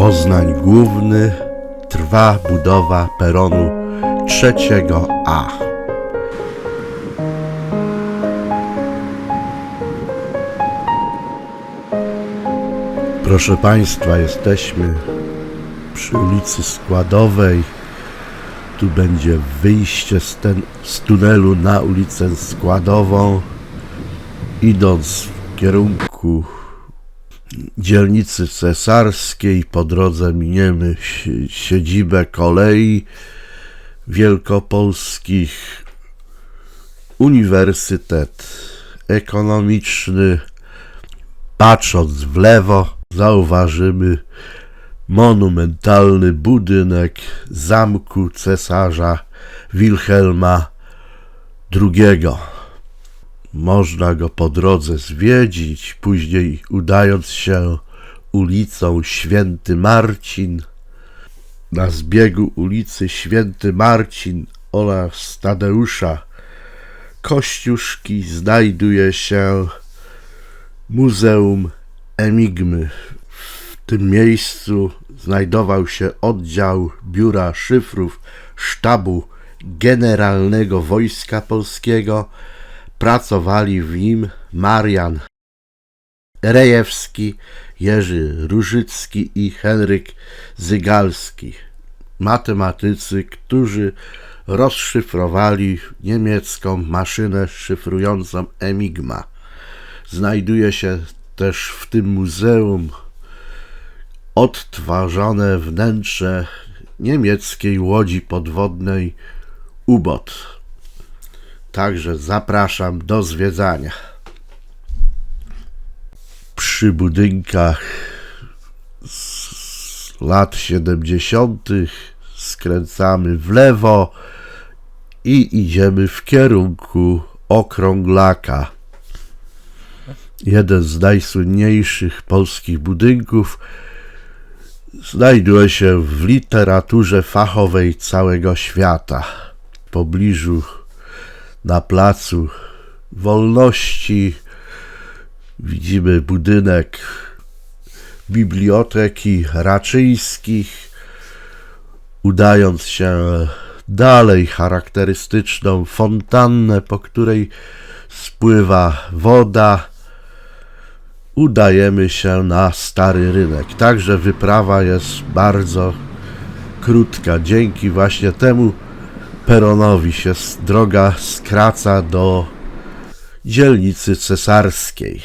Poznań Główny trwa budowa peronu trzeciego A. Proszę Państwa, jesteśmy przy ulicy Składowej. Tu będzie wyjście z, ten, z tunelu na ulicę Składową. Idąc w kierunku dzielnicy cesarskiej, po drodze miniemy si- siedzibę kolei wielkopolskich, Uniwersytet Ekonomiczny. Patrząc w lewo, zauważymy monumentalny budynek zamku cesarza Wilhelma II. Można go po drodze zwiedzić, później udając się ulicą Święty Marcin. Na zbiegu ulicy Święty Marcin oraz Tadeusza Kościuszki znajduje się Muzeum Enigmy. W tym miejscu znajdował się oddział Biura Szyfrów Sztabu Generalnego Wojska Polskiego. Pracowali w nim Marian Rejewski, Jerzy Różycki i Henryk Zygalski. Matematycy, którzy rozszyfrowali niemiecką maszynę szyfrującą Enigma. Znajduje się też w tym muzeum odtwarzane wnętrze niemieckiej łodzi podwodnej U-Boot. Także zapraszam do zwiedzania. Przy budynkach z lat 70. skręcamy w lewo i idziemy w kierunku okrąglaka jeden z najsłynniejszych polskich budynków, znajduje się w literaturze fachowej całego świata. W pobliżu na placu Wolności widzimy budynek Biblioteki Raczyńskich. Udając się dalej, charakterystyczną fontannę, po której spływa woda, udajemy się na stary rynek. Także wyprawa jest bardzo krótka. Dzięki właśnie temu peronowi się droga skraca do dzielnicy cesarskiej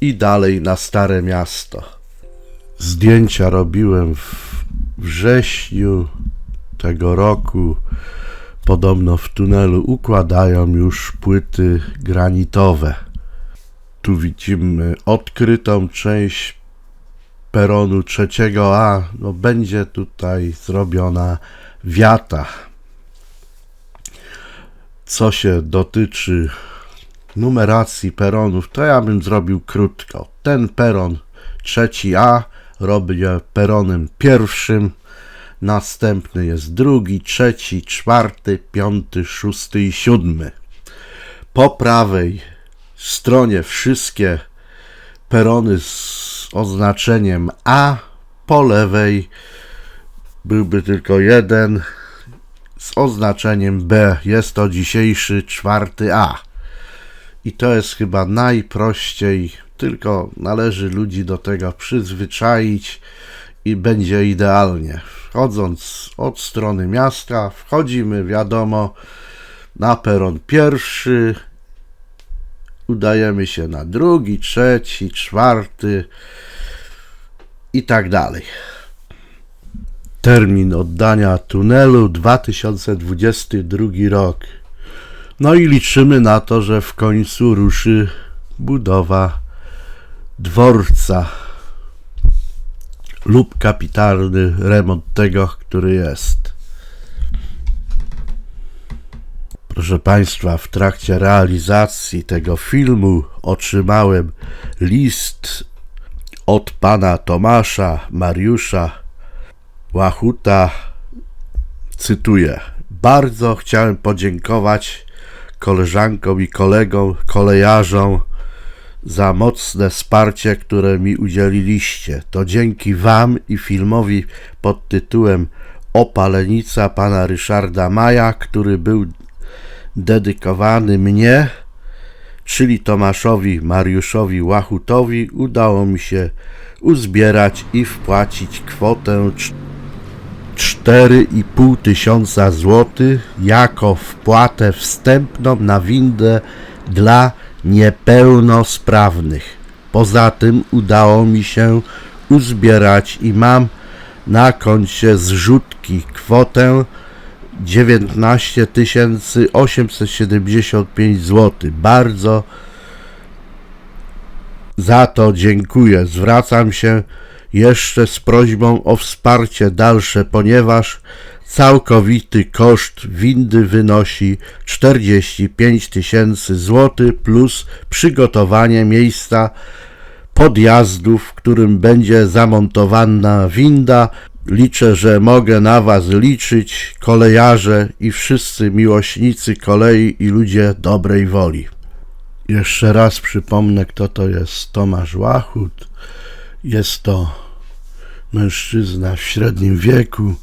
i dalej na stare miasto. Zdjęcia robiłem w wrześniu tego roku. Podobno w tunelu układają już płyty granitowe. Tu widzimy odkrytą część peronu trzeciego A. No, będzie tutaj zrobiona wiata. Co się dotyczy numeracji peronów, to ja bym zrobił krótko. Ten peron trzeci A robię peronem pierwszym. Następny jest drugi, trzeci, czwarty, piąty, szósty i siódmy. Po prawej stronie wszystkie perony z oznaczeniem A, po lewej byłby tylko jeden z oznaczeniem B. Jest to dzisiejszy czwarty A. I to jest chyba najprościej, tylko należy ludzi do tego przyzwyczaić i będzie idealnie. Wchodząc od strony miasta, wchodzimy, wiadomo, na peron pierwszy, udajemy się na drugi, trzeci, czwarty i tak dalej. Termin oddania tunelu 2022 rok. No i liczymy na to, że w końcu ruszy budowa dworca lub kapitalny remont tego, który jest. Proszę Państwa, w trakcie realizacji tego filmu otrzymałem list od pana Tomasza Mariusza Łachuta. Cytuję: Bardzo chciałem podziękować koleżankom i kolegom, kolejarzom za mocne wsparcie, które mi udzieliliście. To dzięki Wam i filmowi pod tytułem Opalenica pana Ryszarda Maja, który był dedykowany mnie, czyli Tomaszowi Mariuszowi Łachutowi, udało mi się uzbierać i wpłacić kwotę 4,5 tysiąca złotych jako wpłatę wstępną na windę dla niepełnosprawnych. Poza tym udało mi się uzbierać i mam na koncie zrzutki kwotę 19 875 zł. Bardzo za to dziękuję. Zwracam się jeszcze z prośbą o wsparcie dalsze, ponieważ całkowity koszt windy wynosi 45 tysięcy złotych plus przygotowanie miejsca podjazdu, w którym będzie zamontowana winda. Liczę, że mogę na Was liczyć, kolejarze i wszyscy miłośnicy kolei i ludzie dobrej woli. Jeszcze raz przypomnę, kto to jest Tomasz Łachut. Jest to mężczyzna w średnim wieku,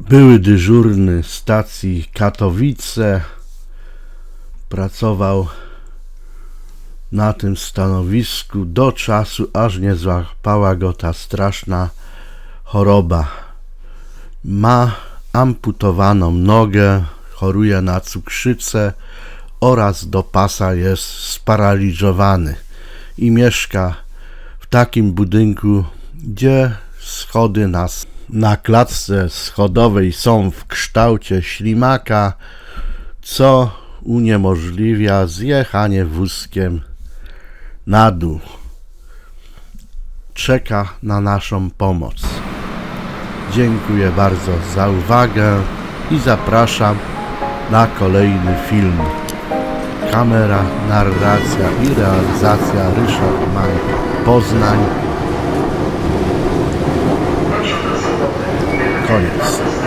były dyżurny stacji Katowice, pracował na tym stanowisku do czasu, aż nie złapała go ta straszna choroba. Ma amputowaną nogę, choruje na cukrzycę oraz do pasa jest sparaliżowany i mieszka w takim budynku, gdzie schody na, na klatce schodowej są w kształcie ślimaka, co uniemożliwia zjechanie wózkiem na dół. Czeka na naszą pomoc. Dziękuję bardzo za uwagę i zapraszam na kolejny film. Kamera, narracja i realizacja Ryszard Maj, Poznań. Cardiff.